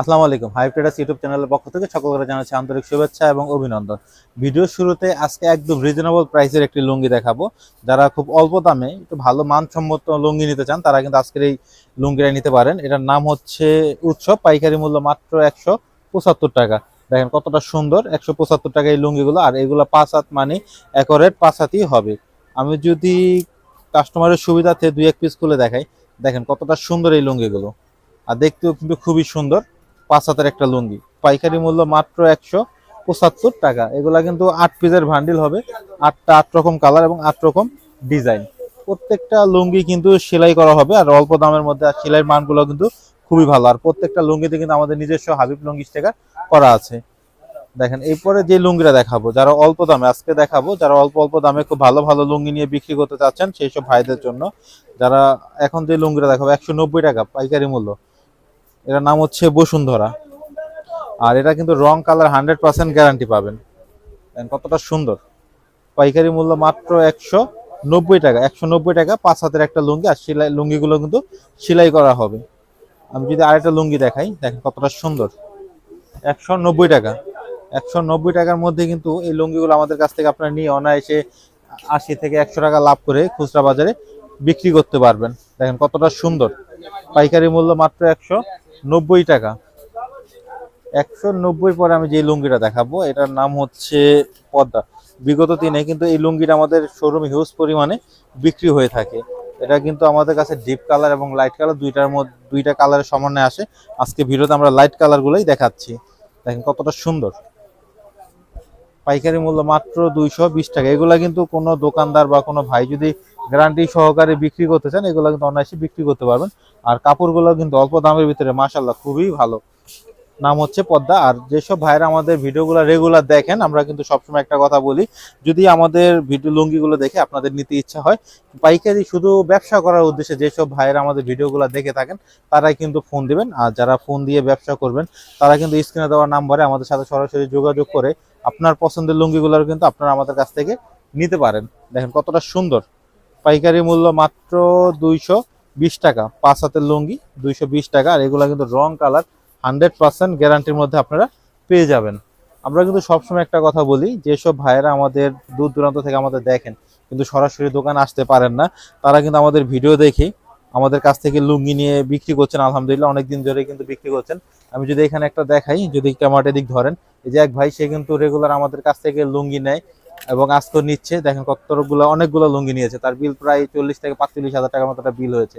আসসালামু আলাইকুম। High traders YouTube চ্যানেলের পক্ষ থেকে সকলকে জানাচ্ছি আন্তরিক শুভেচ্ছা এবং অভিনন্দন। ভিডিওর শুরুতে আজকে একদম রিজনেবল প্রাইসের একটি লুঙ্গি দেখাবো। যারা খুব অল্প দামে, একটু ভালো মানসম্মত লুঙ্গি নিতে চান, তারা কিন্তু আজকের এই লুঙ্গিটা নিতে পারেন। এটার নাম হচ্ছে উৎসব, পাইকারি মূল্য মাত্র একশো পঁচাত্তর টাকা। দেখেন কতটা সুন্দর, একশো পঁচাত্তর টাকা এই লুঙ্গিগুলো। আর এগুলো পাঁচ হাত মানে একরেট পাঁচ হাতই হবে। আমি যদি কাস্টমারের সুবিধাতে দুই এক পিস খুলে দেখাই, দেখেন কতটা সুন্দর এই লুঙ্গিগুলো। আর দেখতেও কিন্তু খুবই সুন্দর। পাঁচ হাতের একটা লুঙ্গি। পাইকারি মূল্য মাত্র একশো পঁচাত্তর টাকা। এগুলা কিন্তু আট পিসের ভান্ডিল হবে। আটটা আট রকম কালার এবং আট রকম ডিজাইন প্রত্যেকটা লুঙ্গি কিন্তু সেলাই করা হবে আর অল্প দামের মধ্যে আর সেলাইয়ের মানগুলো কিন্তু খুবই ভালো। আর প্রত্যেকটা লুঙ্গিতে কিন্তু আমাদের নিজস্ব হাবিব লুঙ্গি স্টিকার করা আছে। দেখেন, এরপরে যে লুঙ্গিরা দেখাবো, যারা অল্প দামে, আজকে দেখাবো, যারা অল্প অল্প দামে খুব ভালো ভালো লুঙ্গি নিয়ে বিক্রি করতে চাচ্ছেন, সেই সব ভাইদের জন্য, যারা এখন যে লুঙ্গিরা দেখাবো, একশো নব্বই টাকা পাইকারি মূল্য। এটার নাম হচ্ছে বসুন্ধরা। আর এটা কিন্তু রং কালার হান্ড্রেড পার্সেন্ট গ্যারান্টি পাবেন। কতটা সুন্দর। পাইকারি মূল্য মাত্র একশো নব্বই টাকা, একশো নব্বই টাকা, পাঁচ হাতের একটা লুঙ্গি আর সেলাই, লুঙ্গিগুলো কিন্তু সেলাই করা হবে। আমি যদি আরেকটা লুঙ্গি দেখাই, দেখেন কতটা সুন্দর। একশো নব্বই টাকা, একশো নব্বই টাকার মধ্যে কিন্তু এই লুঙ্গিগুলো আমাদের কাছ থেকে আপনারা নিয়ে অনায়াসে আশি থেকে একশো টাকা লাভ করে খুচরা বাজারে বিক্রি করতে পারবেন। দেখেন কতটা সুন্দর। পাইকারি মূল্য মাত্র একশো নব্বই টাকা। একশো নব্বই পরে আমি যে লুঙ্গিটা দেখাবো, এটার নাম হচ্ছে পদ্মা। বিগত দিনে কিন্তু এই লুঙ্গিটা আমাদের শোরুমে হিউজ পরিমাণে বিক্রি হয়ে থাকে। এটা কিন্তু আমাদের কাছে ডিপ কালার এবং লাইট কালার দুইটার মধ্যে, দুইটা কালারের সমন্বয়ে আসে। আজকে ভিডিওতে আমরা লাইট কালারগুলোই দেখাচ্ছি। দেখেন কতটা সুন্দর। পাইকারি মূল্য মাত্র দুইশো বিশ টাকা। এগুলা কিন্তু কোনো দোকানদার বা কোনো ভাই যদি গ্যারান্টি সহকারে বিক্রি করতে চান, এগুলো কিন্তু অনায়াসে বিক্রি করতে পারবেন। আর কাপড়গুলো কিন্তু অল্প দামের ভিতরে মাসাল্লাহ খুবই ভালো। নাম হচ্ছে পদ্মা। আর যেসব ভাইরা আমাদের ভিডিওগুলো রেগুলার দেখেন, আমরা কিন্তু সবসময় একটা কথা বলি, যদি আমাদের ভিডিও লুঙ্গিগুলো দেখে আপনাদের নিতে ইচ্ছা হয়, পাইকারি শুধু ব্যবসা করার উদ্দেশ্যে যেসব ভাইরা আমাদের ভিডিওগুলো দেখে থাকেন, তারাই কিন্তু ফোন দিবেন। আর যারা ফোন দিয়ে ব্যবসা করবেন, তারা কিন্তু স্ক্রিনে দেওয়া নাম্বারে আমাদের সাথে সরাসরি যোগাযোগ করে আপনার পছন্দের লুঙ্গিগুলোর কিন্তু আপনারা আমাদের কাছ থেকে নিতে পারেন। দেখেন কতটা সুন্দর। পাইকারি মূল্য মাত্র দুইশো বিশ টাকা। পাঁচ হাতের লুঙ্গি দুইশো বিশ টাকা আর এগুলো কিন্তু রং কালার হান্ড্রেড পার্সেন্ট গ্যারান্টির মধ্যে আপনারা পেয়ে যাবেন। আমরা কিন্তু সবসময় একটা কথা বলি, যেসব ভাইয়েরা আমাদের দূর দূরান্ত থেকে আমাদের দেখেন, কিন্তু সরাসরি দোকান আসতে পারেন না, তারা কিন্তু আমাদের ভিডিও দেখে আমাদের কাছ থেকে লুঙ্গি নিয়ে বিক্রি করছেন, আলহামদুলিল্লাহ অনেকদিন ধরে কিন্তু বিক্রি করছেন। আমি যদি এখানে একটা দেখাই, যদি ক্যামেরাটা দিক ধরেন, এই যে এক ভাই সে কিন্তু রেগুলার আমাদের কাছ থেকে লুঙ্গি নেয় এবং আজকে নিচ্ছে, দেখেন কতগুলো, অনেকগুলো লুঙ্গি নিয়েছে। তার বিল প্রায় চল্লিশ থেকে পাঁচচল্লিশ হাজার টাকার মতো বিল হয়েছে।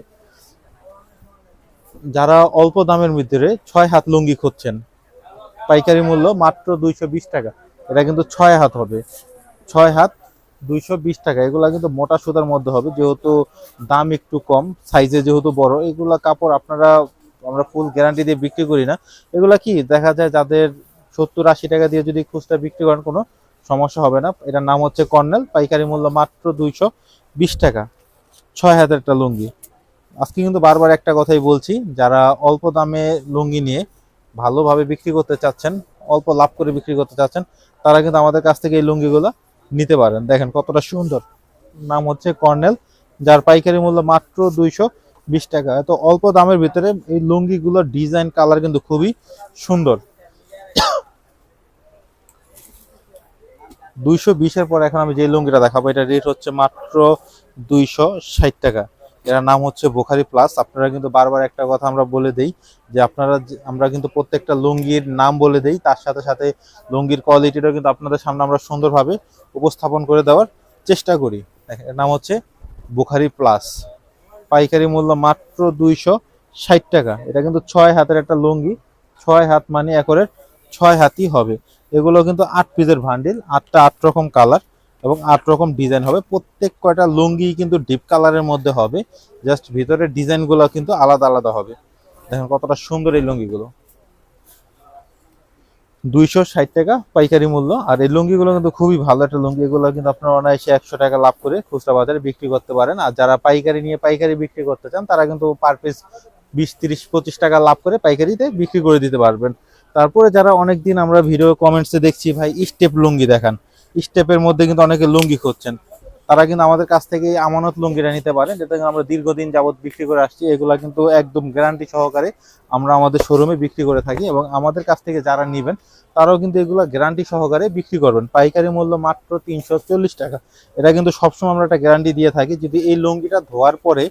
যারা অল্প দামের ভিতরে ছয় হাত লুঙ্গি খুঁজছেন, পাইকারি মূল্য মাত্র দুইশো বিশ টাকা। এটা কিন্তু ছয় হাত হবে। ছয় হাত দুইশো বিশ টাকা। এগুলা কিন্তু মোটা সুতার মধ্যে হবে, যেহেতু দাম একটু কম সাইজে যেহেতু বড়, এগুলা কাপড় আপনারা, আমরা ফুল গ্যারান্টি দিয়ে বিক্রি করি না। এগুলা কি, দেখা যায় যাদের সত্তর আশি টাকা দিয়ে যদি খুচরা বিক্রি করেন কোনো সমস্যা হবে না। এটার নাম হচ্ছে কর্নেল, পাইকারি মূল্য মাত্র দুইশো বিশ টাকা। ছয় হাতের একটা লুঙ্গি। আজকে কিন্তু বারবার একটা কথাই বলছি, যারা অল্প দামে লুঙ্গি নিয়ে ভালোভাবে বিক্রি করতে চাচ্ছেন, অল্প লাভ করে বিক্রি করতে চাচ্ছেন, তারা কিন্তু আমাদের কাছ থেকে এই লুঙ্গিগুলো নিতে পারেন। দেখেন কতটা সুন্দর। নাম হচ্ছে কর্নেল, যার পাইকারি মূল্য মাত্র দুইশো বিশ টাকা। এত অল্প দামের ভিতরে এই লুঙ্গিগুলোর ডিজাইন, কালার কিন্তু খুবই সুন্দর। দুইশো বিশের পর এখন আমি যে লুঙ্গিটা দেখাবো, এটা রেট হচ্ছে মাত্র দুইশো ষাট টাকা। এর নাম হচ্ছে বোখারি প্লাস। আপনারা কিন্তু বারবার একটা কথা আমরা বলে দেই যে আপনারা আমরা কিন্তু প্রত্যেকটা লুঙ্গির নাম বলে দেই, তার সাথে সাথে লুঙ্গির কোয়ালিটিটাও কিন্তু আপনাদের সামনে আমরা সুন্দরভাবে উপস্থাপন করে দেওয়ার চেষ্টা করি। এর নাম হচ্ছে বোখারি প্লাস। পাইকারি মূল্য মাত্র দুইশো ষাট টাকা। এটা কিন্তু ছয় হাতের একটা লুঙ্গি, ছয় হাত মানে একরে ছয় হাতই হবে। এগুলো কিন্তু আট পিসের ভান্ডিল আটটা আট রকম কালার এবং আট রকম ডিজাইন হবে। প্রত্যেক কয়টা লুঙ্গি কিন্তু ডিপ কালারের মধ্যে হবে জাস্ট ভিতরের ডিজাইনগুলো কিন্তু আলাদা আলাদা হবে। দেখেন কতটা সুন্দর এই লুঙ্গিগুলো। দুইশো ষাট টাকা পাইকারি মূল্য, আর এই লুঙ্গিগুলো কিন্তু খুবই ভালো একটা লুঙ্গি। এগুলো কিন্তু আপনারা অনায়াসে একশো টাকা লাভ করে খুচরা বাজারে বিক্রি করতে পারেন। আর যারা পাইকারি নিয়ে পাইকারি বিক্রি করতে চান, তারা কিন্তু পার পিস বিশ, তিরিশ, পঁচিশ টাকা লাভ করে পাইকারিতে বিক্রি করে দিতে পারবেন। তারপরে যারা অনেকদিন আমরা ভিডিও কমেন্টসে দেখছি, ভাই স্টেপ লুঙ্গি দেখান। স্টেপের মধ্যে কিন্তু অনেকে লুঙ্গি খুঁজছেন। তারা কিন্তু আমাদের কাছ থেকে আমানত লুঙ্গিটা নিতে পারেন, যেটা আমরা দীর্ঘদিন যাবত বিক্রি করে আসছি। এগুলো কিন্তু একদম গ্যারান্টি সহকারে আমরা আমাদের শোরুমে বিক্রি করে থাকি এবং আমাদের কাছ থেকে যারা নেবেন, তারাও কিন্তু এগুলো গ্যারান্টি সহকারে বিক্রি করবেন। পাইকারি মূল্য মাত্র তিনশো চল্লিশ টাকা। এটা কিন্তু সবসময় আমরা একটা গ্যারান্টি দিয়ে থাকি, যদি এই লুঙ্গিটা ধোয়ার পরে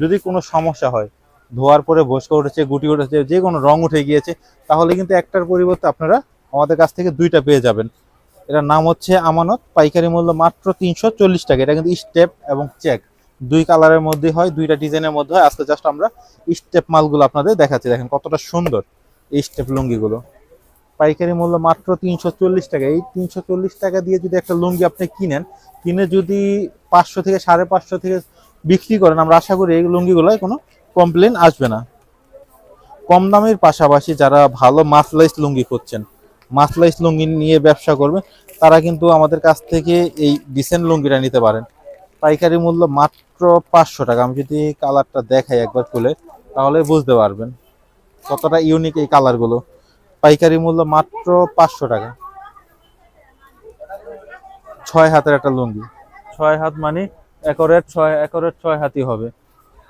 যদি কোনো সমস্যা হয় ধোয়ার পরে বসকা উঠেছে, গুটি উঠেছে, যে কোনো রং উঠে গিয়েছে, তাহলে কিন্তু একটার পরিবর্তে আপনারা আমাদের কাছ থেকে দুইটা পেয়ে যাবেন। এটার নাম হচ্ছে আমানত, পাইকারি মূল্য মাত্র তিনশো চল্লিশ টাকা। এটা কিন্তু স্টেপ এবং চেক। দুই কালারের মধ্যে হয়, দুইটা ডিজাইনের মধ্যে হয়। আজকে জাস্ট আমরা স্টেপ মালগুলো আপনাদের দেখাচ্ছি। দেখেন কতটা সুন্দর এই স্টেপ লুঙ্গিগুলো। পাইকারি মূল্য মাত্র তিনশো চল্লিশ টাকা। এই তিনশো চল্লিশ টাকা দিয়ে যদি একটা লুঙ্গি আপনি কিনেন, কিনে যদি পাঁচশো থেকে সাড়ে পাঁচশো থেকে বিক্রি করেন, আমরা আশা করি এই লুঙ্গিগুলোয় কোনো কমপ্লেন আসবে না। কম দামের পাশাপাশি যারা ভালো মাসলাইস লুঙ্গি খুঁজছেন মাসলাইস লুঙ্গি নিয়ে ব্যবসা করবে তারা কিন্তু আমাদের কাছ থেকে এই ডিসেন্ট লুঙ্গিটা নিতে পারেন। পাইকারি মূল্য মাত্র পাঁচশো টাকা। আমি যদি কালারটা দেখাই একবার খুলে, তাহলে বুঝতে পারবেন কতটা ইউনিক এই কালারগুলো। পাইকারি মূল্য মাত্র পাঁচশো টাকা। ছয় হাতের একটা লুঙ্গি। ছয় হাত মানে একরের ছয় একরের ছয় হাতই হবে।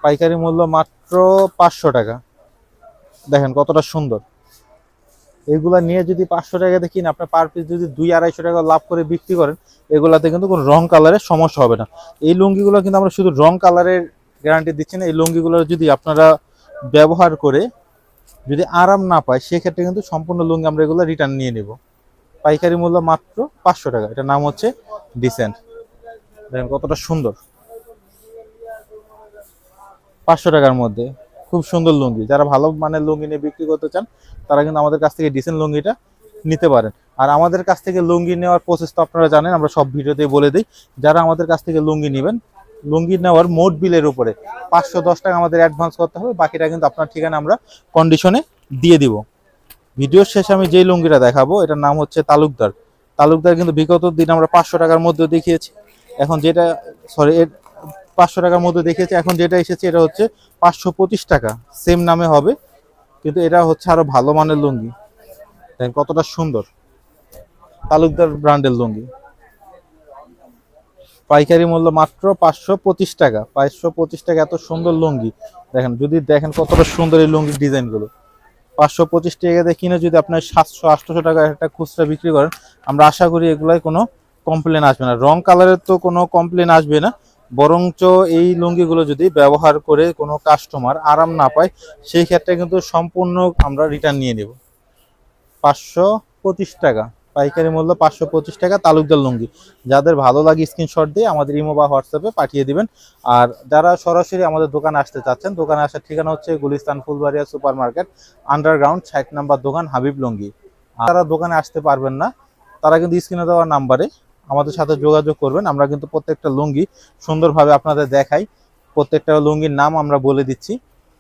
পাইকারি মূল্য মাত্র পাঁচশো টাকা। দেখেন কতটা সুন্দর। এগুলা নিয়ে যদি পাঁচশো টাকাতে কিনে আপনি পার পিস যদি দুই আড়াইশো টাকা লাভ করে বিক্রি করেন, এগুলাতে কিন্তু কোনো রং কালারের সমস্যা হবে না। এই লুঙ্গিগুলো কিন্তু আমরা শুধু রং কালারের গ্যারান্টি দিচ্ছি না, এই লুঙ্গিগুলো যদি আপনারা ব্যবহার করে যদি আরাম না পায়, সেক্ষেত্রে কিন্তু সম্পূর্ণ লুঙ্গি আমরা এগুলো রিটার্ন নিয়ে নেব। পাইকারি মূল্য মাত্র পাঁচশো টাকা। এটার নাম হচ্ছে ডিসেন্ট দেখেন কতটা সুন্দর। পাঁচশো টাকার মধ্যে। খুব সুন্দর লুঙ্গি। যারা ভালো মানের লুঙ্গি নিয়ে বিক্রি করতে চান, তারা কিন্তু আমাদের কাছ থেকে ডিসেন্ট লুঙ্গিটা নিতে পারেন। আর আমাদের কাছ থেকে লুঙ্গি নেওয়ার প্রসেস তো আপনারা জানেন, আমরা সব ভিডিওতেই বলে দিই। যারা আমাদের কাছ থেকে লুঙ্গি নেবেন, লুঙ্গি নেওয়ার মোট বিলের উপরে পাঁচশো দশ টাকা আমাদের অ্যাডভান্স করতে হবে, বাকিটা কিন্তু আপনার ঠিকানা আমরা কন্ডিশনে দিয়ে দিব। ভিডিওর শেষে আমি যেই লুঙ্গিটা দেখাবো, এটার নাম হচ্ছে তালুকদার। তালুকদার কিন্তু বিগত দিন আমরা পাঁচশো টাকার মধ্যে দেখিয়েছি। এখন যেটা সরি এর পাঁচশো টাকার মধ্যে দেখিয়েছি। এখন যেটা এসেছে, এটা হচ্ছে পাঁচশো পঁচিশ টাকা। সেম নামে হবে, কিন্তু এটা হচ্ছে আরও ভালো মানের লুঙ্গি। দেখেন কতটা সুন্দর। তালুকদার ব্র্যান্ডের লুঙ্গি। পাইকারি মূল্য মাত্র পাঁচশো পঁচিশ টাকা। পাঁচশো পঁচিশ টাকা এত সুন্দর লুঙ্গি। দেখেন, যদি দেখেন কতটা সুন্দর এই লুঙ্গির ডিজাইনগুলো। পাঁচশো পঁচিশ টাকা দিয়ে কিনে যদি আপনার সাতশো আটশোশো টাকা একটা খুচরা বিক্রি করেন, আমরা আশা করি এগুলাই কোনো কমপ্লেন আসবে না। রং কালারের তো কোনো কমপ্লেন আসবে না। বরঞ্চ এই লুঙ্গিগুলো যদি ব্যবহার করে কোনো কাস্টমার আরাম না পায়, সেই ক্ষেত্রে কিন্তু সম্পূর্ণ আমরা রিটার্ন নিয়ে নেব। পাঁচশো পঁচিশ টাকা, পাইকারি মূল্য পাঁচশো পঁচিশ টাকা তালুকদার লুঙ্গি। যাদের ভালো লাগে স্ক্রিনশট দিয়ে আমাদের ইমো বা হোয়াটসঅ্যাপে পাঠিয়ে দিবেন। আর যারা সরাসরি আমাদের দোকানে আসতে চাচ্ছেন, দোকানে আসার ঠিকানা হচ্ছে Gulistan Fulbaria super market underground ষাট নাম্বার দোকান হাবিব লুঙ্গি। যারা দোকানে আসতে পারবেন না, তারা কিন্তু স্ক্রিনে দেওয়া নাম্বারে আমাদের সাথে যোগাযোগ করবেন। আমরা কিন্তু প্রত্যেকটা লুঙ্গি সুন্দরভাবে আপনাদের দেখাই। প্রত্যেকটা লুঙ্গির নাম আমরা বলে দিচ্ছি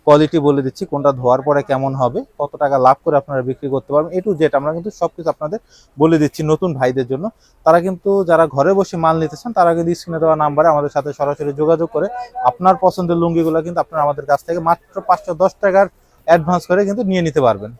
কোয়ালিটি বলে দিচ্ছি, কোনটা ধোয়ার পরে কেমন হবে, কত টাকা লাভ করে আপনারা বিক্রি করতে পারবেন। এ টু জেড আমরা কিন্তু সবকিছু আপনাদের বলে দিচ্ছি নতুন ভাইদের জন্য। তারা কিন্তু যারা ঘরে বসে মাল নিতে চান, তারা কিন্তু স্ক্রিনে দেওয়া নাম্বারে আমাদের সাথে সরাসরি যোগাযোগ করে আপনার পছন্দের লুঙ্গিগুলো কিন্তু আপনারা আমাদের কাছ থেকে মাত্র পাঁচশো দশ টাকার অ্যাডভান্স করে কিন্তু নিয়ে নিতে পারবেন।